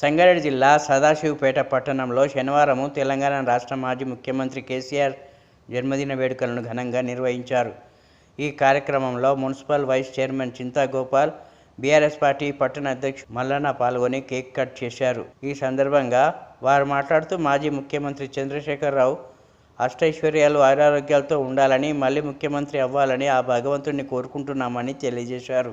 సంగారెడ్డి జిల్లా సదాశివపేట పట్టణంలో శనివారం తెలంగాణ రాష్ట్ర మాజీ ముఖ్యమంత్రి కేసీఆర్ జన్మదిన వేడుకలను ఘనంగా నిర్వహించారు. ఈ కార్యక్రమంలో municipal vice chairman Chinta Gopal BRS party పట్టణ అధ్యక్షుడు మల్లన్న పాల్గొని కేక్ కట్ చేశారు. ఈ సందర్భంగా వారు మాట్లాడుతూ మాజీ ముఖ్యమంత్రి చంద్రశేఖరరావు అష్టైశ్వర్యాలు ఆరోగ్యాలతో ఉండాలని మళ్ళీ ముఖ్యమంత్రి అవ్వాలని ఆ భగవంతుడిని కోరుకుంటున్నామని తెలియజేశారు.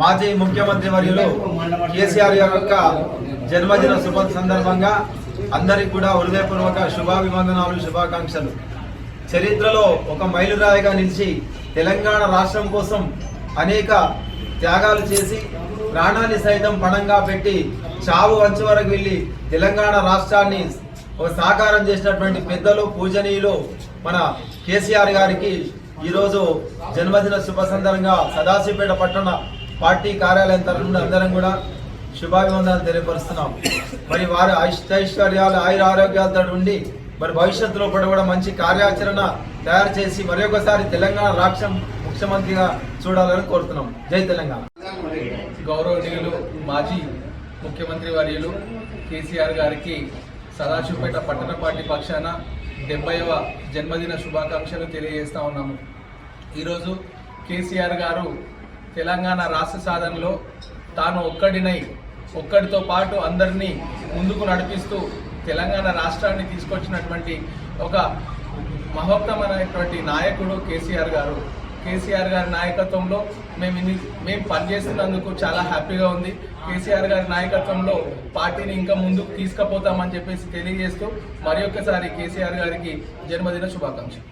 మాజీ ముఖ్యమంత్రి వర్యులు కేసీఆర్ యొక్క జన్మదిన శుభ సందర్భంగా అందరికి కూడా హృదయపూర్వక శుభాభివందనాలు శుభాకాంక్షలు. చరిత్రలో ఒక మైలురాయిగా నిలిచి తెలంగాణ రాష్ట్రం కోసం అనేక త్యాగాలు చేసి ప్రాణాన్ని సైతం పణంగా పెట్టి చావు అంచు వరకు వెళ్ళి తెలంగాణ రాష్ట్రాన్ని ఒక సాకారం చేసినటువంటి పెద్దలు పూజనీయులు మన కేసీఆర్ గారికి ఈరోజు జన్మదిన శుభ సందర్భంగా సదాశివపేట పట్టణ పార్టీ కార్యాలయం తరఫున అందరం కూడా శుభాభివందనాలు తెలియపరుస్తున్నాం. మరి వారి అష్టైశ్వర్యాలు ఆయుర ఆరోగ్యాలతో ఉండి మరి భవిష్యత్తులో కూడా మంచి కార్యాచరణ తయారు చేసి మరి తెలంగాణ రాష్ట్రం ముఖ్యమంత్రిగా చూడాలని కోరుతున్నాం. జై తెలంగాణ. గౌరవనీయులు మాజీ ముఖ్యమంత్రి వర్యులు కేసీఆర్ గారికి సదాశివపేట పట్టణ పార్టీ పక్షాన డెబ్బైవ జన్మదిన శుభాకాంక్షలు తెలియజేస్తా ఉన్నాము. ఈరోజు కేసీఆర్ గారు తెలంగాణ రాష్ట్ర సాధనలో తాను ఒక్కడినై ఒక్కడితో పాటు అందరినీ ముందుకు నడిపిస్తూ తెలంగాణ రాష్ట్రాన్ని తీసుకొచ్చినటువంటి ఒక మహోత్తమైనటువంటి నాయకుడు కేసీఆర్ గారు. కేసీఆర్ గారి నాయకత్వంలో మేము ఇన్ని మేము పనిచేస్తున్నందుకు చాలా హ్యాపీగా ఉంది. కేసీఆర్ గారి నాయకత్వంలో పార్టీని ఇంకా ముందుకు తీసుకుపోతామని చెప్పేసి తెలియజేస్తూ మరి ఒక్కసారి కేసీఆర్ గారికి జన్మదిన శుభాకాంక్షలు.